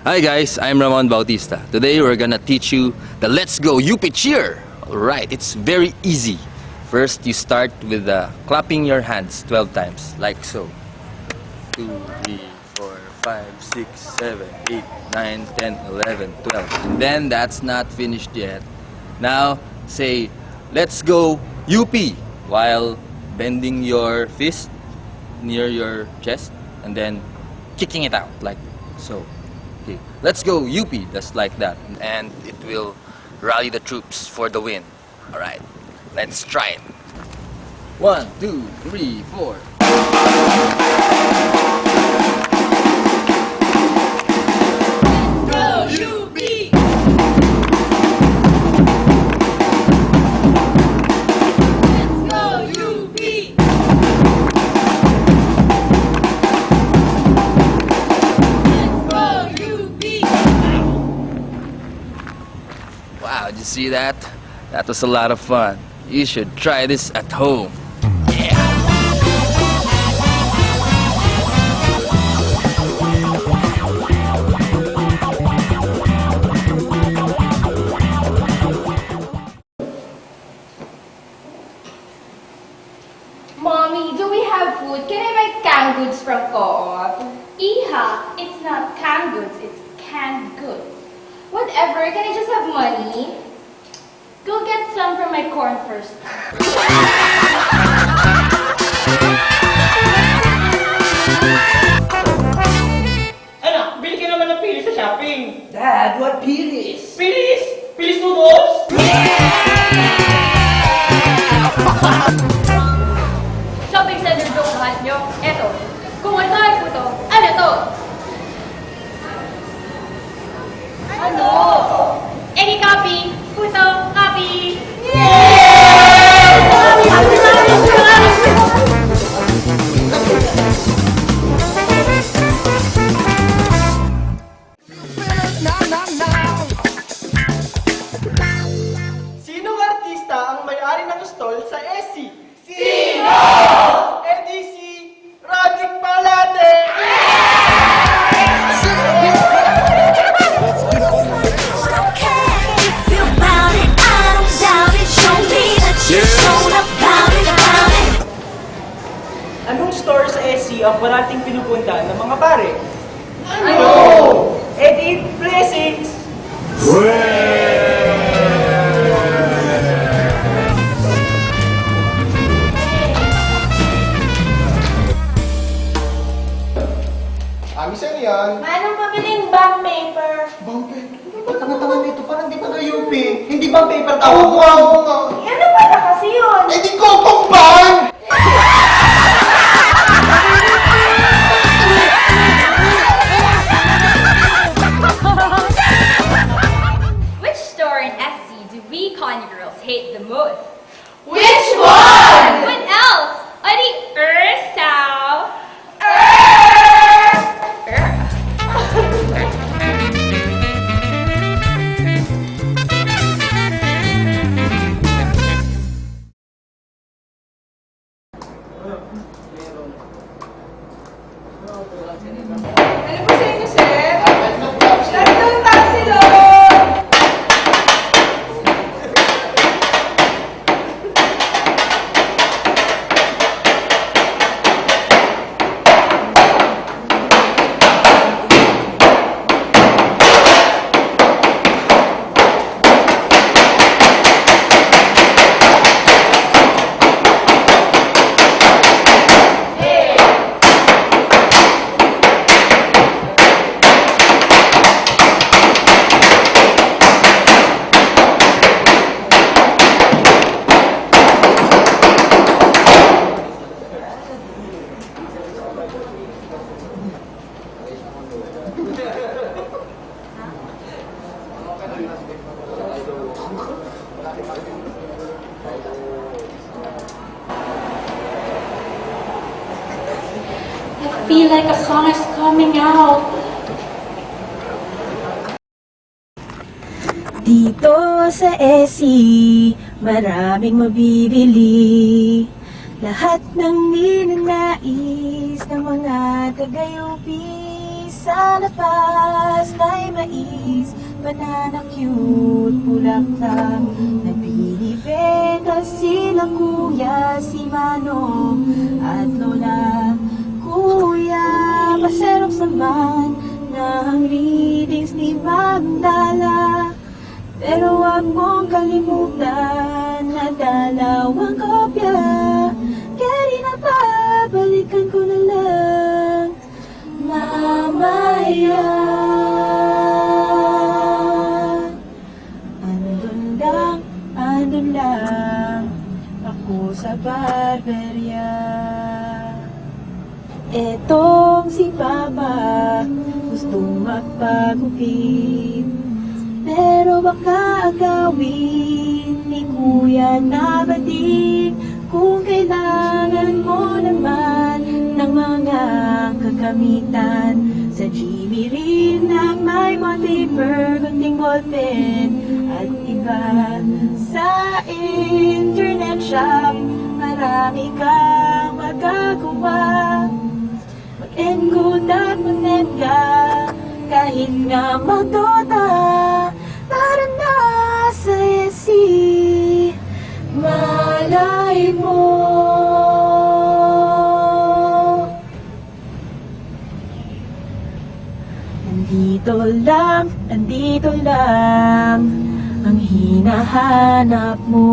Hi guys, I'm Ramon Bautista. Today we're gonna teach you the Let's Go UP Cheer. Alright, it's very easy. First, you start with uh, clapping your hands 12 times, like so. 2, 3, 4, 5, 6, 7, 8, 9, 10, 11, 12. And then that's not finished yet. Now, say, let's go UP while bending your fist near your chest and then kicking it out like so. Okay, let's go UP, just like that. And it will rally the troops for the win. Alright, let's try it. One, two, three, four. You see that? That was a lot of fun. You should try this at home. Yeah. Mommy, do we have food? Can I buy canned goods from Co-op? It's not canned goods, it's canned goods. Whatever, can I just have money? Go get some from my corn first. Sinong artista ang may-ari ng stall sa SC? Sino? EDC Roddick Palate! Anong store sa SC ang parating pinupunta ng mga pare? Ano? Edit Blessings! Ami sa'yo yan. Manong pabiling bond paper. Bang paper. Ba't tanga-tanga nito? Parang di pa na UP. Hindi bang paper tawag mo? Oo nga. Ba we con girls hate the most? Which one? What else? Adi Ursaw. I feel like a song is coming out. Dito sa SE, maraming mabibili. Lahat ng ninanais ng mga tagayupis. Sa labas may mais Banana cute, bulaklak Nagbibenta sila kuya Si Manong at Lola Kuya, paserox naman ng readings ni Magdala. Pero wag mong kalimutan na dalawang kopya. Kaya rin na babalikan ko na lang barberya Etong si Papa Gustong magpagupit. Pero baka agawin Ni Kuya na Kung kailangan mo naman Ng mga kagamitan. Sa Jimmy rin na may bond paper Gunting ballpen At iba. Sa internet shop Marami kang magagawa Mag-encode at mag-net ka Kahit nga magdota Para na sa SC Malay mo. Nandito lang, nandito lang Ang hinahanap mo